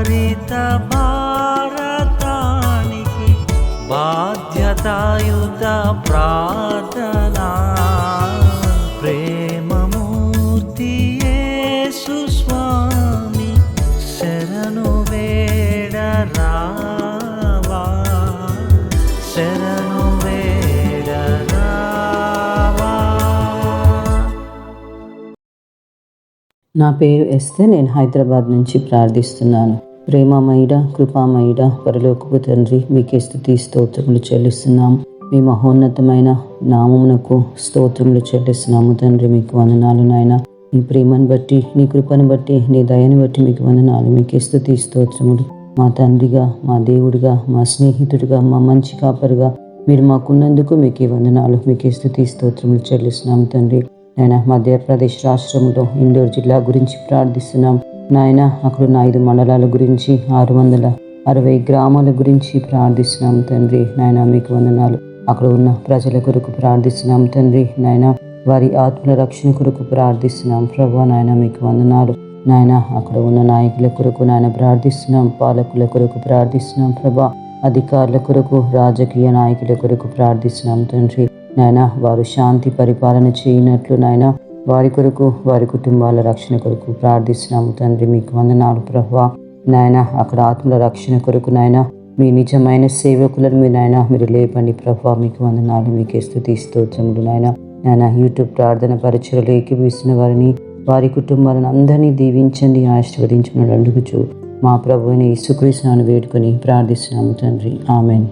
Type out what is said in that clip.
హరిత భారతానికి బాధ్యతాయుత ప్రార్థనా. ప్రేమమూర్తి సుస్వామి శరణు వేడరావా. శరణు వేడరావా. నా పేరు ఎస్తే నేను హైదరాబాద్ నుంచి ప్రార్థిస్తున్నాను. ప్రేమమయుడ కృపామయుడ పరలోకపు తండ్రి మీకే స్థుతి స్తోత్రములు చెల్లిస్తున్నాము మీ మహోన్నతమైన నామమునకు స్తోత్రములు చెల్లిస్తున్నాము తండ్రి మీకు వందనాలు నాయన. నీ ప్రేమను బట్టి నీ కృపను బట్టి నీ దయని బట్టి మీకు వందనాలు మీకే స్థుతి స్తోత్రములు. మా తండ్రిగా మా దేవుడిగా మా స్నేహితుడిగా మా మంచి కాపరిగా మీరు మాకున్నందుకు మీకే వందనాలు మీకే స్థుతి స్తోత్రములు చెల్లిస్తున్నాము తండ్రి. నేను మధ్యప్రదేశ్ రాష్ట్రంలో ఇండోర్ జిల్లా గురించి ప్రార్థిస్తున్నాం. నాయన అక్కడున్న ఐదు మండలాల గురించి ఆరు వందల అరవై గ్రామాల గురించి ప్రార్థిస్తున్నాం తండ్రి. నాయన మీకు వందనాలు. అక్కడ ఉన్న ప్రజల కొరకు ప్రార్థిస్తున్నాం తండ్రి. నాయన వారి ఆత్మల రక్షణ కొరకు ప్రార్థిస్తున్నాం. ప్రభా నాయన మీకు వందనాలు. నాయన అక్కడ ఉన్న నాయకుల కొరకు నాయన ప్రార్థిస్తున్నాం. పాలకుల కొరకు ప్రార్థిస్తున్నాం. ప్రభా అధికారుల కొరకు రాజకీయ నాయకుల కొరకు ప్రార్థిస్తున్నాం తండ్రి. నాయన వారు శాంతి పరిపాలన చేయనట్లు నాయన వారి కొరకు వారి కుటుంబాల రక్షణ కొరకు ప్రార్థిస్తున్నాము తండ్రి. మీకు వందనాలు ప్రభా. నాయన అక్కడ ఆత్మల రక్షణ కొరకు నాయన మీ నిజమైన సేవకులను మీ నాయన మీరు లేపండి ప్రభా. మీకు వందనాలు మీకే స్థుతి స్తోత్రములు నాయన. నాయన యూట్యూబ్ ప్రార్థన పరిచయలు ఏకీపిస్తున్న వారిని వారి కుటుంబాలను అందరినీ దీవించండి ఆశీర్వదించమని అడుగుచు మా ప్రభు అయిన యేసుక్రీస్తునాను వేడుకొని ప్రార్థిస్తున్నాము తండ్రి. ఆమెన్.